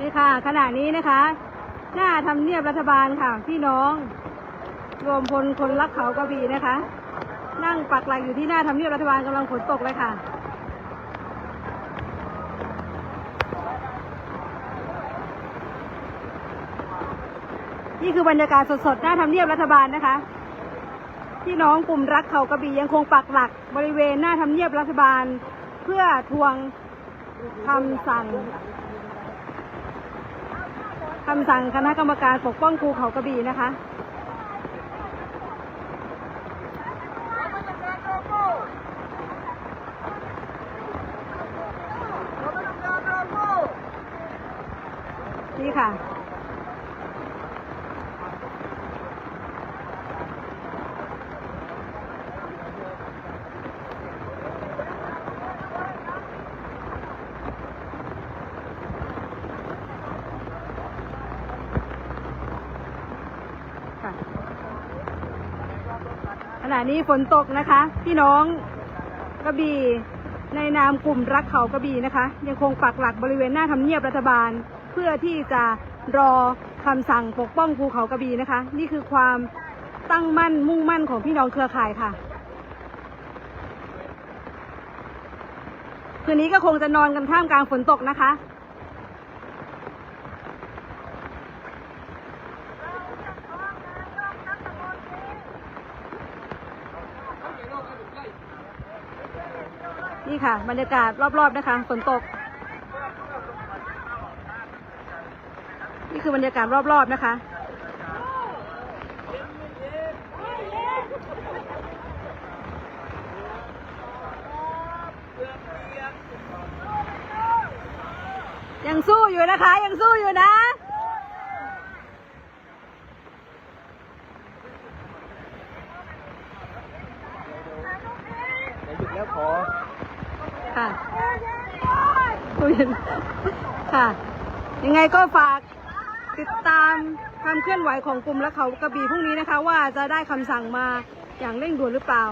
นี่ค่ะ ขณะนี้นะคะ หน้าทำเนียบรัฐบาลค่ะ พี่น้อง รวมพลคนรักเขากระบี่นะคะ นั่งปักหลักอยู่ที่หน้าทำเนียบรัฐบาลกำลังฝนตกเลยค่ะนี่คือบรรยากาศสดๆ หน้าทำเนียบรัฐบาลนะคะ พี่น้องกลุ่มรักเขากระบี่ยังคงปักหลักบริเวณหน้าทำเนียบรัฐบาล เพื่อทวงคำสั่ง คำสั่งคณะกรรมการปกป้องภูเขากระบี่นะคะ นี่ค่ะ ค่ะ ขณะนี้ฝนตกนะคะ พี่น้องกระบี่ในนามกลุ่มรักเขากระบี่นะคะ ยังคงปักหลักบริเวณหน้าทำเนียบรัฐบาล เพื่อที่จะรอคำสั่งปกป้องภูเขากระบี่นะคะ นี่คือความตั้งมั่นมุ่งมั่นของพี่น้องเครือข่ายค่ะ คืนนี้ก็คงจะนอนกันท่ามกลางฝนตกนะคะ นี่ค่ะ บรรยากาศรอบๆนะคะฝนตก นี่คือบรรยากาศรอบๆนะคะ ยังสู้อยู่นะคะ ยังสู้อยู่นะหยุดแล้วขอ ค่ะคุยกันค่ะ ยังไงก็ฝากติดตามความเคลื่อนไหวของกลุ่มและเขากระบี่พรุ่งนี้นะคะ ว่าจะได้คำสั่งมาอย่างเร่งด่วนหรือเปล่า